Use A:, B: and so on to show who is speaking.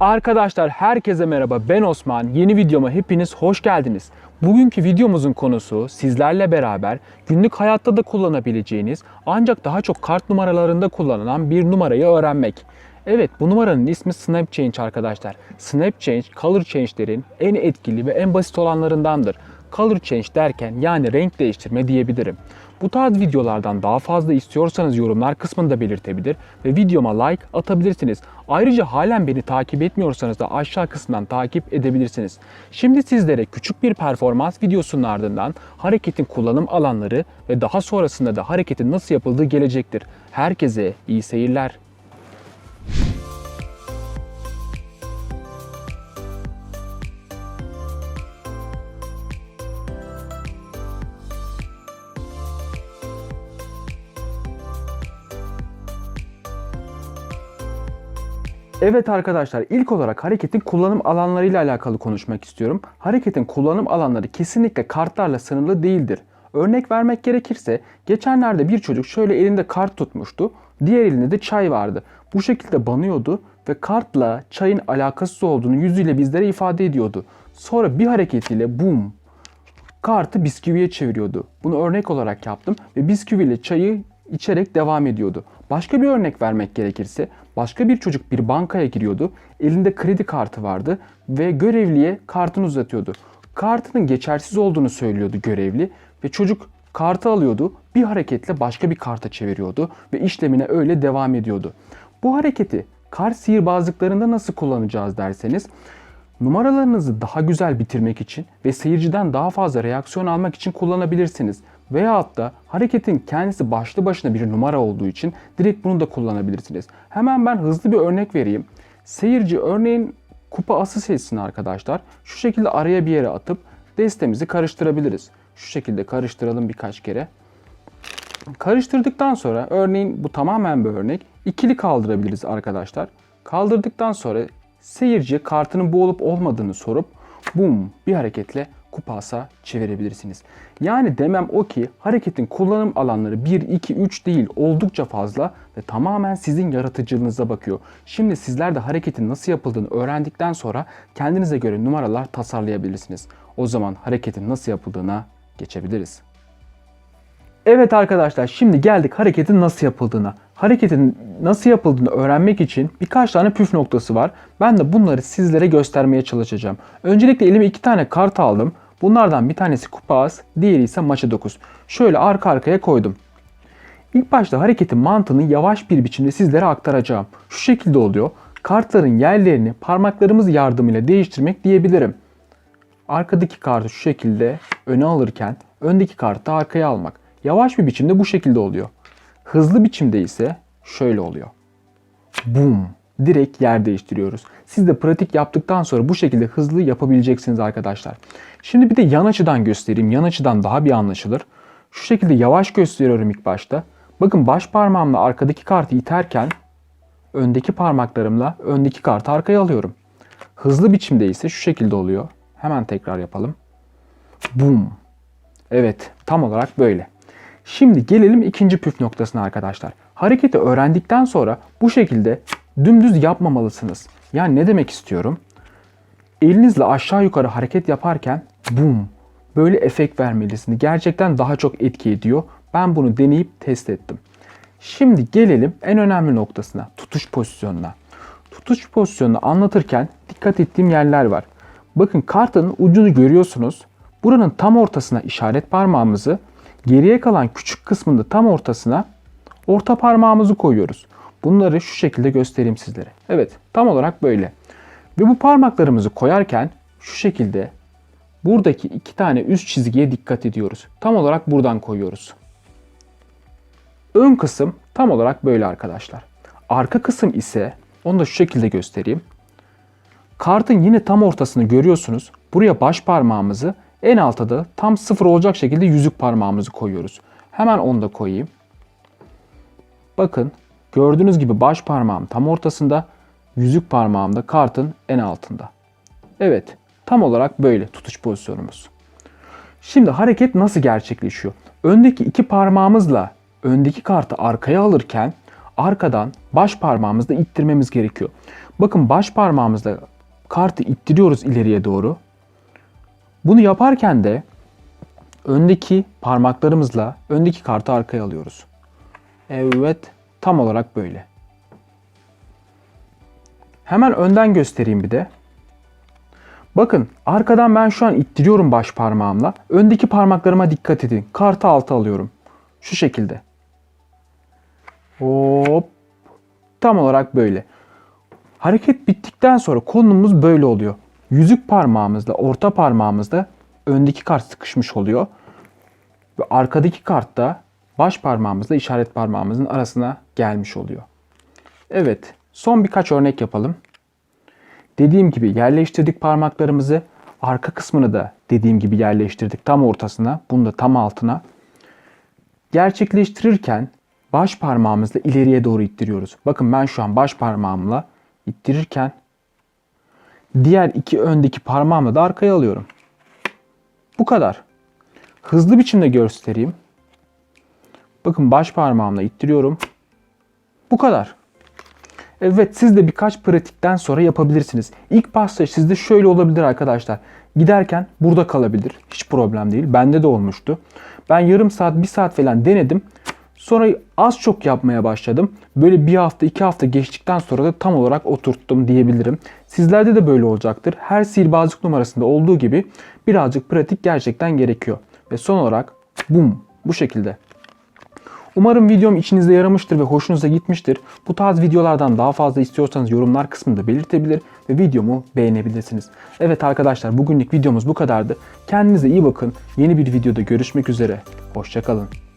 A: Arkadaşlar herkese merhaba ben Osman. Yeni videoma hepiniz hoş geldiniz. Bugünkü videomuzun konusu sizlerle beraber günlük hayatta da kullanabileceğiniz ancak daha çok kart numaralarında kullanılan bir numarayı öğrenmek. Evet bu numaranın ismi Snap Change arkadaşlar. Snap Change, Color Change'lerin en etkili ve en basit olanlarındandır. Color Change derken yani renk değiştirme diyebilirim. Bu tarz videolardan daha fazla istiyorsanız yorumlar kısmında belirtebilir ve videoma like atabilirsiniz. Ayrıca halen beni takip etmiyorsanız da aşağı kısımdan takip edebilirsiniz. Şimdi sizlere küçük bir performans videosunun ardından hareketin kullanım alanları ve daha sonrasında da hareketin nasıl yapıldığı gelecektir. Herkese iyi seyirler. Evet arkadaşlar ilk olarak hareketin kullanım alanlarıyla alakalı konuşmak istiyorum. Hareketin kullanım alanları kesinlikle kartlarla sınırlı değildir. Örnek vermek gerekirse geçenlerde bir çocuk şöyle elinde kart tutmuştu. Diğer elinde de çay vardı. Bu şekilde banıyordu ve kartla çayın alakasız olduğunu yüzüyle bizlere ifade ediyordu. Sonra bir hareketiyle bum kartı bisküviye çeviriyordu. Bunu örnek olarak yaptım ve bisküviyle çayı içerek devam ediyordu. Başka bir örnek vermek gerekirse başka bir çocuk bir bankaya giriyordu. Elinde kredi kartı vardı ve görevliye kartını uzatıyordu. Kartının geçersiz olduğunu söylüyordu görevli ve çocuk kartı alıyordu. Bir hareketle başka bir karta çeviriyordu ve işlemine öyle devam ediyordu. Bu hareketi kart sihirbazlıklarında nasıl kullanacağız derseniz numaralarınızı daha güzel bitirmek için ve seyirciden daha fazla reaksiyon almak için kullanabilirsiniz. Veyahut da hareketin kendisi başlı başına bir numara olduğu için direkt bunu da kullanabilirsiniz. Hemen ben hızlı bir örnek vereyim. Seyirci örneğin kupa ası seçsin arkadaşlar. Şu şekilde araya bir yere atıp destemizi karıştırabiliriz. Şu şekilde karıştıralım birkaç kere. Karıştırdıktan sonra örneğin bu tamamen bir örnek. ikili kaldırabiliriz arkadaşlar. Kaldırdıktan sonra seyirci kartının bu olup olmadığını sorup bum bir hareketle kupasa çevirebilirsiniz. Yani demem o ki hareketin kullanım alanları 1, 2, 3 değil oldukça fazla ve tamamen sizin yaratıcılığınıza bakıyor. Şimdi sizler de hareketin nasıl yapıldığını öğrendikten sonra kendinize göre numaralar tasarlayabilirsiniz. O zaman hareketin nasıl yapıldığına geçebiliriz. Evet arkadaşlar şimdi geldik hareketin nasıl yapıldığına. Hareketin nasıl yapıldığını öğrenmek için birkaç tane püf noktası var. Ben de bunları sizlere göstermeye çalışacağım. Öncelikle elime iki tane kart aldım. Bunlardan bir tanesi kupa diğeri ise maça 9. Şöyle arka arkaya koydum. İlk başta hareketin mantığını yavaş bir biçimde sizlere aktaracağım. Şu şekilde oluyor. Kartların yerlerini parmaklarımız yardımıyla değiştirmek diyebilirim. Arkadaki kartı şu şekilde öne alırken öndeki kartı arkaya almak. Yavaş bir biçimde bu şekilde oluyor. Hızlı biçimde ise şöyle oluyor. Boom. Direkt yer değiştiriyoruz. Siz de pratik yaptıktan sonra bu şekilde hızlı yapabileceksiniz arkadaşlar. Şimdi bir de yan açıdan göstereyim. Yan açıdan daha bir anlaşılır. Şu şekilde yavaş gösteriyorum ilk başta. Bakın baş parmağımla arkadaki kartı iterken öndeki parmaklarımla öndeki kartı arkaya alıyorum. Hızlı biçimde ise şu şekilde oluyor. Hemen tekrar yapalım. Boom. Evet, tam olarak böyle. Şimdi gelelim ikinci püf noktasına arkadaşlar. Hareketi öğrendikten sonra bu şekilde dümdüz yapmamalısınız. Yani ne demek istiyorum? Elinizle aşağı yukarı hareket yaparken boom böyle efekt vermelisiniz. Gerçekten daha çok etki ediyor. Ben bunu deneyip test ettim. Şimdi gelelim en önemli noktasına, tutuş pozisyonuna. Tutuş pozisyonunu anlatırken dikkat ettiğim yerler var. Bakın kartın ucunu görüyorsunuz. Buranın tam ortasına işaret parmağımızı, geriye kalan küçük kısmında tam ortasına orta parmağımızı koyuyoruz. Bunları şu şekilde göstereyim sizlere. Evet, tam olarak böyle. Ve bu parmaklarımızı koyarken şu şekilde buradaki iki tane üst çizgiye dikkat ediyoruz. Tam olarak buradan koyuyoruz. Ön kısım tam olarak böyle arkadaşlar. Arka kısım ise onu da şu şekilde göstereyim. Kartın yine tam ortasını görüyorsunuz. Buraya baş parmağımızı en alta da tam sıfır olacak şekilde yüzük parmağımızı koyuyoruz. Hemen onu da koyayım. Bakın gördüğünüz gibi baş parmağım tam ortasında, yüzük parmağım da kartın en altında. Evet, tam olarak böyle tutuş pozisyonumuz. Şimdi hareket nasıl gerçekleşiyor? Öndeki iki parmağımızla öndeki kartı arkaya alırken arkadan baş parmağımızla ittirmemiz gerekiyor. Bakın baş parmağımızla kartı ittiriyoruz ileriye doğru. Bunu yaparken de öndeki parmaklarımızla öndeki kartı arkaya alıyoruz. Evet, tam olarak böyle. Hemen önden göstereyim bir de. Bakın arkadan ben şu an ittiriyorum baş parmağımla. Öndeki parmaklarıma dikkat edin. Kartı alta alıyorum. Şu şekilde. Hop. Tam olarak böyle. Hareket bittikten sonra konumuz böyle oluyor. Yüzük parmağımızla orta parmağımızla öndeki kart sıkışmış oluyor. Ve arkadaki kart da baş parmağımızla işaret parmağımızın arasına gelmiş oluyor. Evet, son birkaç örnek yapalım. Dediğim gibi yerleştirdik parmaklarımızı. Arka kısmını da dediğim gibi yerleştirdik tam ortasına. Bunu da tam altına. Gerçekleştirirken baş parmağımızla ileriye doğru ittiriyoruz. Bakın ben şu an baş parmağımla ittirirken diğer iki öndeki parmağımla da arkaya alıyorum. Bu kadar. Hızlı biçimde göstereyim. Bakın baş parmağımla ittiriyorum. Bu kadar. Evet siz de birkaç pratikten sonra yapabilirsiniz. İlk başta sizde şöyle olabilir arkadaşlar. Giderken burada kalabilir. Hiç problem değil. Bende de olmuştu. Ben yarım saat, bir saat falan denedim. Sonra az çok yapmaya başladım. Böyle bir hafta, iki hafta geçtikten sonra da tam olarak oturttum diyebilirim. Sizlerde de böyle olacaktır. Her sihirbazlık numarasında olduğu gibi birazcık pratik gerçekten gerekiyor. Ve son olarak bum bu şekilde. Umarım videom içinize yaramıştır ve hoşunuza gitmiştir. Bu tarz videolardan daha fazla istiyorsanız yorumlar kısmında belirtebilir ve videomu beğenebilirsiniz. Evet arkadaşlar bugünlük videomuz bu kadardı. Kendinize iyi bakın. Yeni bir videoda görüşmek üzere. Hoşçakalın.